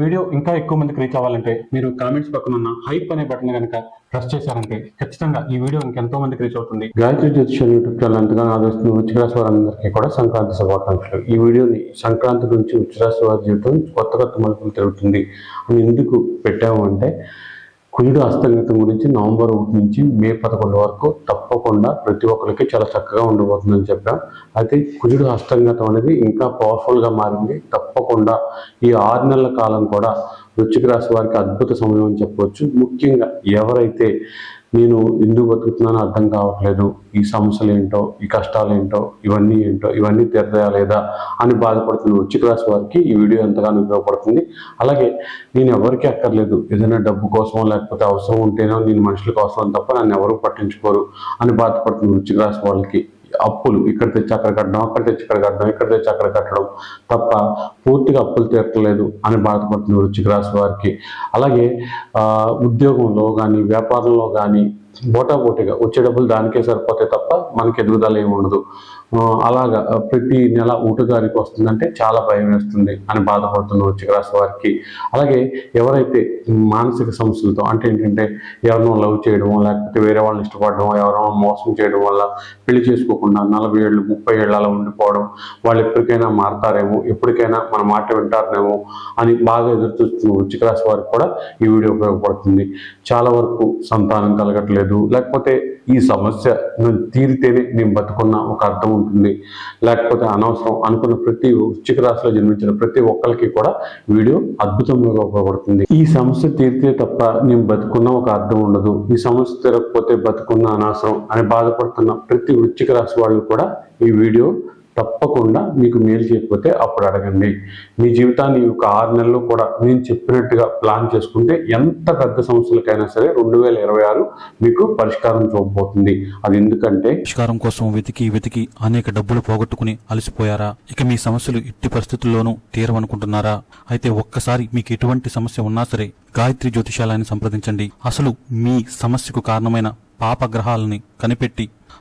Video ఇంకా ఎక్కువ మందికి రీచ్ అవ్వాలంటే మీరు కామెంట్స్ పక్కన ఉన్న హైప్ అనే బటన్ కనుక ప్రెస్ చేశారంటే ఖచ్చితంగా ఈ వీడియో ఇంకెంతో మందికి రీచ్ అవుతుంది. గాయత్రి జ్యోతిషం యూట్యూబ్ ఛానల్ ఎంతగానో ఆదరిస్తున్న ఉచ్చరాశి వారందరికీ కూడా సంక్రాంతి శుభాకాంక్షలు. ఈ వీడియోని సంక్రాంతి గురించి ఉచ్చరాశి వారి జీవితం కొత్త కొత్త మలుపులు తిరుగుతుంది. అని ఎందుకు పెట్టాము అంటే కుజుడు హస్తగతం గురించి నవంబర్ ఒకటి నుంచి మే పదకొండు వరకు తప్పకుండా ప్రతి ఒక్కరికి చాలా చక్కగా ఉండబోతుందని చెప్పాం. అయితే కుజుడు హస్తంగతం అనేది ఇంకా పవర్ఫుల్గా మారింది. తప్పకుండా ఈ ఆరు నెలల కాలం కూడా వృచ్చిక రాశి వారికి అద్భుత సమయం అని చెప్పవచ్చు. ముఖ్యంగా ఎవరైతే నేను ఎందుకు బతుకుతున్నానో అర్థం కావట్లేదు. ఈ సమస్యలు ఏంటో ఈ కష్టాలు ఏంటో ఇవన్నీ ఏంటో ఇవన్నీ తీర్చయా లేదా అని బాధపడుతున్న వృచ్చిక రాశి వారికి ఈ వీడియో ఎంతగానో ఉపయోగపడుతుంది. అలాగే నేను ఎవరికి అక్కర్లేదు. ఏదైనా డబ్బు కోసం లేకపోతే అవసరం ఉంటేనో నేను మనుషుల కోసం తప్ప నన్ను ఎవరు పట్టించుకోరు అని బాధపడుతున్న వృచ్చిక రాశి వాళ్ళకి. అప్పులు. ఇక్కడ తెచ్చి అక్కడ కట్టడం అక్కడ తెచ్చి ఇక్కడ కట్టడం ఇక్కడ తెచ్చి అక్కడ కట్టడం తప్ప పూర్తిగా అప్పులు తీరట్లేదు అని బాధపడుతున్న వృచ్చిక రాశి వారికి. అలాగే ఆ, ఉద్యోగంలో కానీ వ్యాపారంలో కానీ పోటాపోటీగా వచ్చే డబ్బులు దానికే సరిపోతాయి తప్ప మనకి ఎదుగుదల ఏమి ఉండదు. అలాగా ప్రతి నెల ఊటగారికి వస్తుందంటే చాలా భయం వేస్తుంది అని బాధపడుతున్న వృశ్చిక రాశి వారికి. అలాగే ఎవరైతే మానసిక సమస్యలతో అంటే ఏంటంటే ఎవరినో లవ్ చేయడం లేకపోతే వేరే వాళ్ళని ఇష్టపడడం ఎవరినో మోసం చేయడం వల్ల పెళ్ళి చేసుకోకుండా నలభై ఏళ్ళు ముప్పై ఏళ్ళు అలా ఉండిపోవడం వాళ్ళు ఎప్పటికైనా మారతారేమో ఎప్పటికైనా మన మాట వింటారేమో అని బాగా ఎదురు చూస్తున్న వృశ్చిక రాశి వారికి కూడా ఈ వీడియో ఉపయోగపడుతుంది. చాలా వరకు సంతానం కలగట్లేదు లేకపోతే ఈ సమస్య నేను తీరితేనే నేను బతుకున్న ఒక అర్థం ఉంటుంది. లేకపోతే అనవసరం అనుకున్న ప్రతి వృశ్చిక రాశిలో జన్మించిన ప్రతి ఒక్కరికి కూడా వీడియో అద్భుతంగా ఉపయోగపడుతుంది. ఈ సమస్య తీరితే తప్ప నేను బతుకున్న ఒక అర్థం ఉండదు. ఈ సమస్య తీరకపోతే బతుకున్న అనవసరం అని బాధపడుతున్న ప్రతి వృశ్చిక రాశి వాళ్ళు కూడా ఈ వీడియో తప్పకుండా మీకు మేలు చేయకపోతే అప్పుడు అడగండి. మీ జీవితాన్ని ఒక ఆరు నెలలు కూడా నేను చెప్పినట్టుగా ప్లాన్ చేసుకుంటే ఎంత పెద్ద సమస్యలకైనా సరే రెండు వేల ఇరవై ఆరు మీకు పరిష్కారం చూపబోతుంది. అది ఎందుకంటే పరిష్కారం కోసం వెతికి వెతికి అనేక డబ్బులు పోగొట్టుకుని అలసిపోయారా? ఇక మీ సమస్యలు ఎట్టి పరిస్థితుల్లోనూ తీరవనుకుంటున్నారా? అయితే ఒక్కసారి మీకు ఎటువంటి సమస్య ఉన్నా సరే గాయత్రి జ్యోతిషాలయాన్ని సంప్రదించండి. అసలు మీ సమస్యకు కారణమైన పాపగ్రహాలని కనిపెట్టి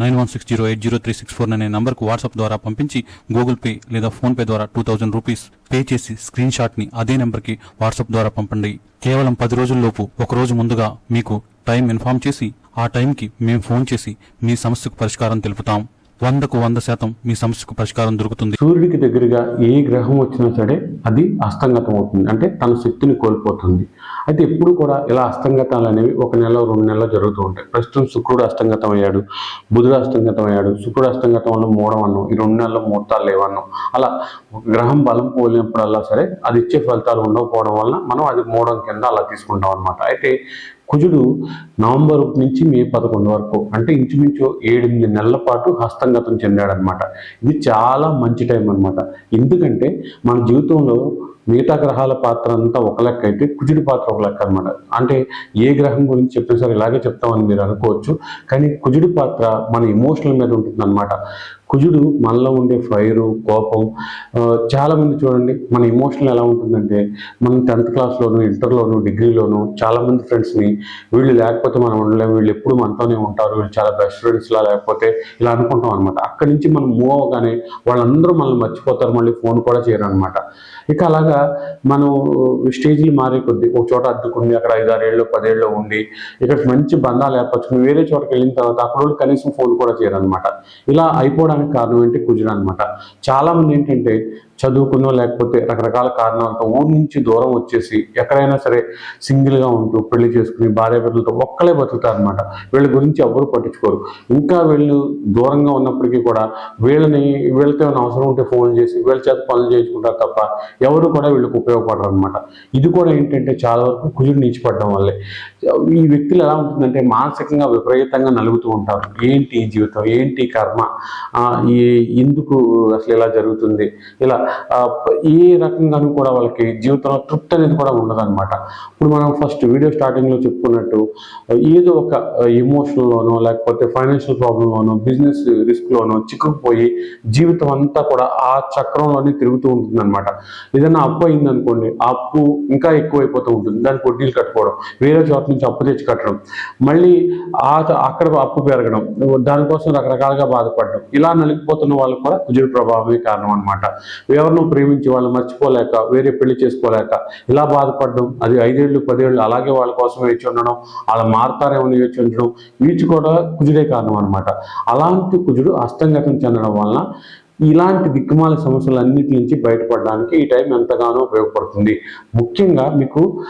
nine one six zero eight zero three six four అనే నంబర్కు వాట్సాప్ ద్వారా పంపించి గూగుల్ పే లేదా ఫోన్ పే ద్వారా టూ థౌజండ్ రూపీస్ పే చేసి స్క్రీన్ షాట్ని అదే నెంబర్కి వాట్సాప్ ద్వారా పంపండి. కేవలం పది రోజుల్లోపు ఒక రోజు ముందుగా మీకు టైం ఇన్ఫార్మ్ చేసి ఆ టైంకి మేము ఫోన్ చేసి మీ సమస్యకు పరిష్కారం తెలుపుతాం. వందకు వంద శాతం మీ సమస్యకు పరిష్కారం దొరుకుతుంది. సూర్యుడికి దగ్గరగా ఏ గ్రహం వచ్చినా సరే అది అస్తంగతం అవుతుంది అంటే తన శక్తిని కోల్పోతుంది. అయితే ఎప్పుడు కూడా ఇలా అస్తంగతాలు అనేవి ఒక నెల రెండు నెలలు జరుగుతూ ఉంటాయి. ప్రస్తుతం శుక్రుడు అస్తంగతం అయ్యాడు బుధుడు అస్తంగతం అయ్యాడు శుక్రుడు అస్తంగతం వల్ల మూడం ఈ రెండు నెలల్లో ముహూర్తాలు లేవన్నాం. అలా ఒక గ్రహం బలం పోలినప్పుడల్లా సరే అది ఇచ్చే ఫలితాలు ఉండకపోవడం వలన మనం అది మూడం కింద అలా తీసుకుంటాం అనమాట అయితే కుజుడు నవంబర్ ఒకటి నుంచి మే పదకొండు వరకు అంటే ఇంచుమించు ఏడెనిమిది నెలల పాటు హస్తంగతం చెందాడనమాట ఇది చాలా మంచి టైం అనమాట ఎందుకంటే మన జీవితంలో మిగతా గ్రహాల పాత్ర అంతా ఒక లెక్క అయితే కుజుడి పాత్ర ఒక లెక్క అనమాట అంటే ఏ గ్రహం గురించి చెప్పినా సరే ఇలాగే చెప్తామని మీరు అనుకోవచ్చు. కానీ కుజుడి పాత్ర మన ఇమోషనల్ మీద ఉంటుంది కుజుడు మనలో ఉండే ఫైరు కోపం చాలామంది చూడండి మన ఎమోషనల్ ఎలా ఉంటుందంటే మనం టెన్త్ క్లాస్లోను ఇంటర్లోను డిగ్రీలోను చాలామంది ఫ్రెండ్స్ని వీళ్ళు లేకపోతే మనం ఉండలేము. వీళ్ళు ఎప్పుడు మనతోనే ఉంటారు. వీళ్ళు చాలా బెస్ట్ ఫ్రెండ్స్ లా లేకపోతే ఇలా అనుకుంటాం అనమాట అక్కడి నుంచి మనం మూవ్ అవగానే వాళ్ళందరూ మనల్ని మర్చిపోతారు. మళ్ళీ ఫోన్ కూడా చేయరు అనమాట ఇక అలాగా మనం స్టేజ్లు మారే కొద్దీ ఒక చోట అద్దుకుని అక్కడ ఐదారేళ్ళు పదేళ్ళు ఉండి ఇక్కడ మంచి బంధాలు ఏర్పరచుకుని వేరే చోటకి వెళ్ళిన తర్వాత అక్కడ వాళ్ళు కనీసం ఫోన్ కూడా చేయరు అనమాట ఇలా అయిపోవడానికి కారణం ఏంటి? కుజుడు అనమాట చాలామంది ఏంటంటే చదువుకునో లేకపోతే రకరకాల కారణాలతో ఊరి నుంచి దూరం వచ్చేసి ఎక్కడైనా సరే సింగిల్గా ఉంటూ పెళ్ళి చేసుకుని భార్య బిడ్డలతో ఒక్కలే బతుకుతారనమాట వీళ్ళ గురించి ఎవరు పట్టించుకోరు. ఇంకా వీళ్ళు దూరంగా ఉన్నప్పటికీ కూడా వీళ్ళని వీళ్ళతో ఏమైనా అవసరం ఉంటే ఫోన్ చేసి వీళ్ళ చేత పనులు చేయించుకుంటారు తప్ప ఎవరు కూడా వీళ్ళకి ఉపయోగపడరు అనమాట ఇది కూడా ఏంటంటే చాలా వరకు కుజుడు నిలిచిపడడం వల్లే. ఈ వ్యక్తులు ఎలా ఉంటుందంటే మానసికంగా విపరీతంగా నలుగుతూ ఉంటారు. ఏంటి జీవితం? ఏంటి కర్మ? ఈ ఎందుకు అసలు ఇలా జరుగుతుంది? ఇలా ఏ రకంగానూ కూడా వాళ్ళకి జీవితంలో తృప్తి అనేది కూడా ఉండదన్నమాట. ఇప్పుడు మనం ఫస్ట్ వీడియో స్టార్టింగ్లో చెప్పుకున్నట్టు ఏదో ఒక ఎమోషనల్లోనో లేకపోతే ఫైనాన్షియల్ ప్రాబ్లంలోనో బిజినెస్ రిస్క్లోనో చిక్కుకుపోయి జీవితం అంతా కూడా ఆ చక్రంలోనే తిరుగుతూ ఉంటుంది అనమాట ఏదైనా అప్పు అయిందనుకోండి ఆ అప్పు ఇంకా ఎక్కువైపోతూ ఉంటుంది. దానికి వడ్డీలు కట్టుకోవడం వేరే చోట నుంచి అప్పు తెచ్చి కట్టడం మళ్ళీ ఆ అక్కడ అప్పు పెరగడం దానికోసం రకరకాలుగా బాధపడడం ఇలా నలిగిపోతున్న వాళ్ళు కూడా కుజుడు ప్రభావమే కారణం అనమాట ఎవరినో ప్రేమించి వాళ్ళు మర్చిపోలేక వేరే పెళ్ళి చేసుకోలేక ఇలా బాధపడడం అది ఐదేళ్ళు పదేళ్ళు అలాగే వాళ్ళ కోసం వేచి ఉండడం అలా మారుతారేమో వేచి ఉండడం వీటి కూడా కుజుడే కారణం అనమాట అలాంటి కుజుడు అస్తంగతం చెందడం వలన ఇలాంటి దిక్కుమాల సమస్యలన్నిటి నుంచి బయటపడడానికి ఈ టైం ఎంతగానో ఉపయోగపడుతుంది. ముఖ్యంగా మీకు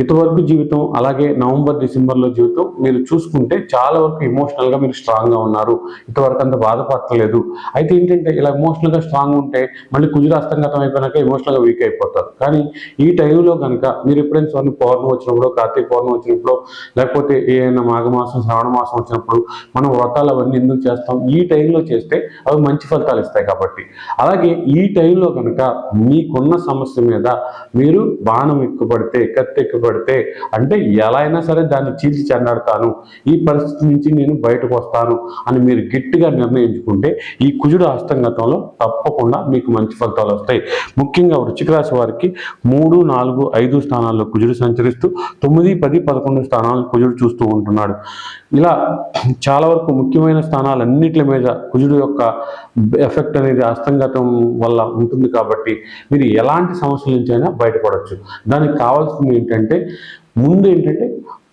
ఇంతవరకు జీవితం అలాగే నవంబర్ డిసెంబర్లో జీవితం మీరు చూసుకుంటే చాలా వరకు ఎమోషనల్గా మీరు స్ట్రాంగ్గా ఉన్నారు. ఇంతవరకు అంత బాధపడలేదు అయితే ఏంటంటే ఇలా ఎమోషనల్గా స్ట్రాంగ్ ఉంటే మళ్ళీ కుజుడు అస్తంగతం అయిపోయినాక ఎమోషనల్గా వీక్ అయిపోతారు. కానీ ఈ టైంలో కనుక మీరు ఎప్పుడైనా స్వర్ణ పౌర్ణం వచ్చినప్పుడు కార్తీక పౌర్ణం వచ్చినప్పుడు లేకపోతే ఏదైనా మాఘమాసం శ్రావణ మాసం వచ్చినప్పుడు మనం వ్రతాలు అవన్నీ ఎందుకు చేస్తాం? ఈ టైంలో చేస్తే అవి మంచి ఫలితాలు ఇస్తాయి కాబట్టి. అలాగే ఈ టైంలో కనుక మీకున్న సమస్య మీద మీరు బాణం ఎక్కుపడితే కత్తి ఎక్కుపడితే అంటే ఎలా అయినా సరే దాన్ని చీల్చి చెన్నాడతాను. ఈ పరిస్థితి నుంచి నేను బయటకు వస్తాను అని మీరు గట్టిగా నిర్ణయించుకుంటే ఈ కుజుడు హస్తంగతంలో తప్పకుండా మీకు మంచి ఫలితాలు వస్తాయి. ముఖ్యంగా వృచ్చిక రాశి వారికి మూడు నాలుగు ఐదు స్థానాల్లో కుజుడు సంచరిస్తూ తొమ్మిది పది పదకొండు స్థానాలను కుజుడు చూస్తూ ఉంటున్నాడు. ఇలా చాలా వరకు ముఖ్యమైన స్థానాలన్నిటి మీద కుజుడు యొక్క ఎఫెక్ట్ అనేది అస్తంగతం వల్ల ఉంటుంది కాబట్టి మీరు ఎలాంటి సమస్యల నుంచి అయినా బయటపడవచ్చు దానికి కావాల్సింది ఏంటంటే ముందు ఏంటంటే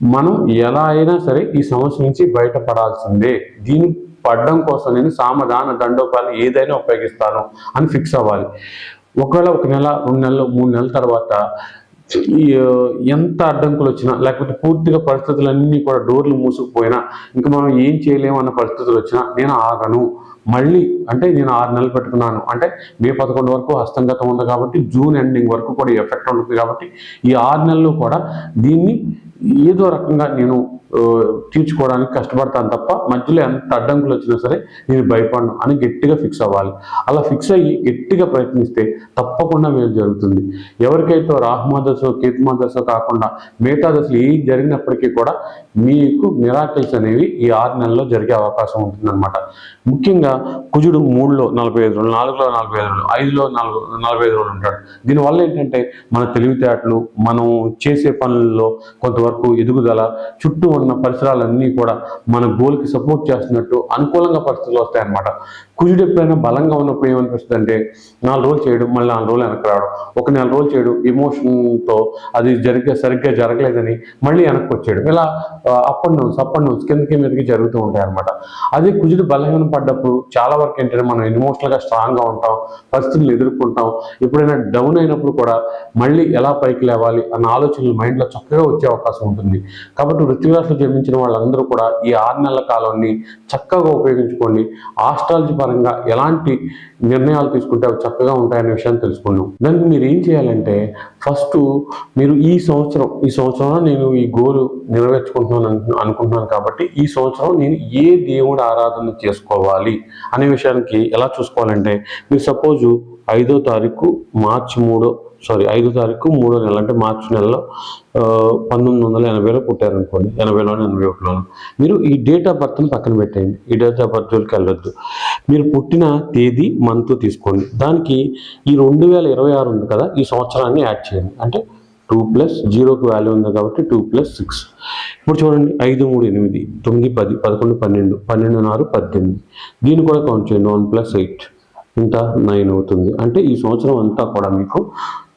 మనం ఎలా అయినా సరే ఈ సమస్య నుంచి బయటపడాల్సిందే. దీని పడడం కోసం నేను సామధాన దండోపాలు ఏదైనా ఉపయోగిస్తాను అని ఫిక్స్ అవ్వాలి. ఒకవేళ ఒక నెల రెండు నెలలు మూడు నెలల తర్వాత ఈ, ఎంత అడ్డంకులు వచ్చినా లేకపోతే పూర్తిగా పరిస్థితులన్నీ కూడా డోర్లు మూసుకుపోయినా ఇంకా మనం ఏం చేయలేము అన్న పరిస్థితులు వచ్చినా నేను ఆగను. మళ్ళీ అంటే నేను ఆరు నెలలు పెట్టుకున్నాను. అంటే మే పదకొండు వరకు హస్తంగతం ఉంది కాబట్టి జూన్ ఎండింగ్ వరకు కూడా ఎఫెక్ట్ ఉంటుంది కాబట్టి ఈ ఆరు నెలలు కూడా దీన్ని ఏదో రకంగా నేను తీర్చుకోవడానికి కష్టపడతాను తప్ప మధ్యలో ఎంత అడ్డంకులు వచ్చినా సరే నేను భయపడను అని గట్టిగా ఫిక్స్ అవ్వాలి. అలా ఫిక్స్ అయ్యి గట్టిగా ప్రయత్నిస్తే తప్పకుండా మేలు జరుగుతుంది. ఎవరికైతే రాహుమా దశ కేతుమా దశ కాకుండా మిగతా దశలు ఏ జరిగినప్పటికీ కూడా మీకు మిరాకిల్స్ అనేవి ఈ ఆరు నెలల్లో జరిగే అవకాశం ఉంటుందన్నమాట. ముఖ్యంగా కుజుడు మూడులో నలభై ఐదు రోజులు నాలుగులో నలభై ఐదు రోజులు ఐదులో నాలుగు నలభై ఐదు రోజులు ఉంటాడు. దీనివల్ల ఏంటంటే మన తెలివితేటలు మనం చేసే పనుల్లో కొంతవరకు ఎదుగుదల చుట్టూ ఉన్న పరిసరాలన్నీ కూడా మన గోల్కి సపోర్ట్ చేస్తున్నట్టు అనుకూలంగా పరిస్థితులు వస్తాయన్నమాట. కుజుడు ఎప్పుడైనా బలంగా ఉన్నప్పుడు ఏమనిపిస్తుంది అంటే నాలుగు రోజులు చేయడం మళ్ళీ నాలుగు రోజులు వెనక్కి రావడం. ఒక నెల రోజులు చేయడం ఎమోషన్తో అది జరిగే సరిగ్గా జరగలేదని మళ్ళీ వెనక్కి వచ్చాడు ఇలా up and downs up and downs కిందకి మీదకి జరుగుతూ ఉంటాయి అనమాట అదే కుజుడు బలహీనం పడ్డప్పుడు చాలా వరకు ఏంటంటే మనం ఎమోషనల్గా స్ట్రాంగ్గా ఉంటాం పరిస్థితులు ఎదుర్కొంటాం. ఎప్పుడైనా డౌన్ అయినప్పుడు కూడా మళ్ళీ ఎలా పైకి లేవాలి అన్న ఆలోచనలు మైండ్లో చక్కగా వచ్చే అవకాశం ఉంటుంది. కాబట్టి వృత్తి జన్మించిన వాళ్ళందరూ కూడా ఈ ఆరు నెలల కాలాన్ని చక్కగా ఉపయోగించుకోండి. ఆస్ట్రాలజీ పరంగా ఎలాంటి నిర్ణయాలు తీసుకుంటే అవి చక్కగా ఉంటాయనే విషయాన్ని తెలుసుకున్నాం. దానికి మీరు ఏం చేయాలంటే ఫస్ట్ మీరు ఈ సంవత్సరం ఈ సంవత్సరంలో నేను ఈ గోల్ నెరవేర్చుకుంటున్నాను అనుకుంటున్నాను కాబట్టి ఈ సంవత్సరం నేను ఏ దేవుడు ఆరాధన చేసుకోవాలి అనే విషయానికి ఎలా చూసుకోవాలంటే మీరు సపోజు ఐదో తారీఖు మార్చి మూడో సారీ ఐదో తారీఖు మూడో నెల అంటే మార్చి నెలలో పంతొమ్మిది వందల ఎనభైలో పుట్టారనుకోండి ఎనభైలోనే ఎనభై ఒకటిలోను మీరు ఈ డేట్ ఆఫ్ బర్త్ని పక్కన పెట్టేయండి. ఈ డేట్ ఆఫ్ బర్త్ జోలికి వెళ్ళొద్దు. మీరు పుట్టిన తేదీ మంత్ తీసుకోండి. దానికి ఈ రెండు వేల ఇరవై ఆరు ఉంది కదా ఈ సంవత్సరాన్ని యాడ్ చేయండి. అంటే టూ ప్లస్ జీరోకి వాల్యూ ఉంది కాబట్టి టూ ప్లస్ సిక్స్. ఇప్పుడు చూడండి ఐదు మూడు ఎనిమిది తొమ్మిది పది పదకొండు పన్నెండు పన్నెండు నాలుగు పద్దెనిమిది. దీన్ని కూడా కౌంట్ చేయండి వన్ ప్లస్ ఎయిట్. ఇంత నైన్ అవుతుంది. అంటే ఈ సంవత్సరం అంతా కూడా మీకు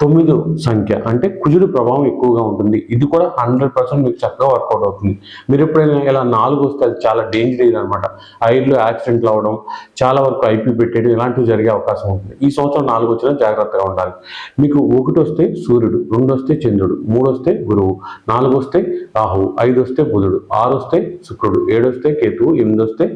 తొమ్మిది సంఖ్య అంటే కుజుడు ప్రభావం ఎక్కువగా ఉంటుంది. ఇది కూడా హండ్రెడ్ పర్సెంట్ మీకు చక్కగా వర్కౌట్ అవుతుంది. మీరు ఎప్పుడైనా ఇలా నాలుగు వస్తే అది చాలా డేంజర్ ఇది అనమాట ఐర్లో యాక్సిడెంట్లు అవ్వడం చాలా వరకు ఐపీ పెట్టేయడం ఇలాంటివి జరిగే అవకాశం ఉంటుంది. ఈ సంవత్సరం నాలుగు వచ్చినా జాగ్రత్తగా ఉండాలి. మీకు ఒకటి వస్తే సూర్యుడు రెండు వస్తే చంద్రుడు మూడు వస్తే గురువు నాలుగు వస్తే రాహువు ఐదు వస్తే బుధుడు ఆరు వస్తే శుక్రుడు ఏడు వస్తే కేతువు ఎనిమిది వస్తే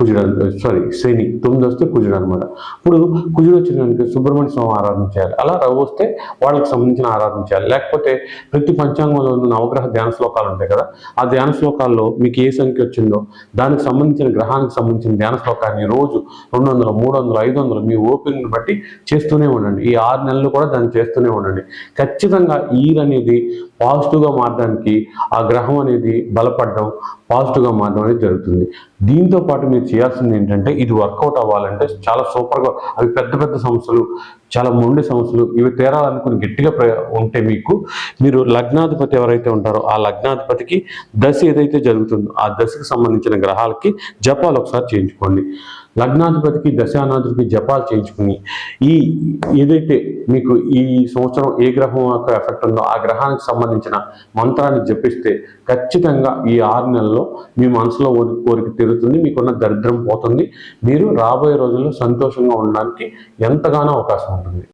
కుజుడు సారీ శని తొమ్మిది వస్తే కుజుడు అనమాట ఇప్పుడు కుజుడు వచ్చినానికి సుబ్రహ్మణ్య స్వామి ఆరాధన చేయాలి. అలా రవి వస్తే వాళ్ళకి సంబంధించిన ఆరాధన చేయాలి. లేకపోతే ప్రతి పంచాంగంలో ఉన్న నవగ్రహ ధ్యాన శ్లోకాలు ఉంటాయి కదా ఆ ధ్యాన శ్లోకాల్లో మీకు ఏ సంఖ్య వచ్చిందో దానికి సంబంధించిన గ్రహానికి సంబంధించిన ధ్యాన శ్లోకాన్ని రోజు రెండు వందలు మూడు వందలు ఐదు వందలు మీ ఓపికని బట్టి చేస్తూనే ఉండండి. ఈ ఆరు నెలలు కూడా దాన్ని చేస్తూనే ఉండండి. ఖచ్చితంగా ఈర్ అనేది పాజిటివ్గా మారడానికి ఆ గ్రహం అనేది బలపడడం పాజిటివ్గా మారడం అనేది జరుగుతుంది. దీంతో పాటు మీరు చేయాల్సింది ఏంటంటే ఇది వర్కౌట్ అవ్వాలంటే చాలా సూపర్గా అవి పెద్ద పెద్ద సమస్యలు చాలా మొండి సమస్యలు ఇవి తీరాలనుకుని గట్టిగా ఉంటే మీకు మీరు లగ్నాధిపతి ఎవరైతే ఉంటారో ఆ లగ్నాధిపతికి దశ ఏదైతే జరుగుతుందో ఆ దశకు సంబంధించిన గ్రహాలకి జపాలు ఒకసారి చేయించుకోండి. లగ్నాధిపతికి దశానాధిపతికి జపాలు చేయించుకుని ఈ ఏదైతే మీకు ఈ సంవత్సరం ఏ గ్రహం యొక్క ఎఫెక్ట్ ఉందో ఆ గ్రహానికి సంబంధించిన మంత్రాన్ని జపిస్తే ఖచ్చితంగా ఈ ఆరు నెలల్లో మీ మనసులో కోరిక తీరుతుంది మీకున్న దరిద్రం పోతుంది. మీరు రాబోయే రోజుల్లో సంతోషంగా ఉండడానికి ఎంతగానో అవకాశం ఉంటుంది.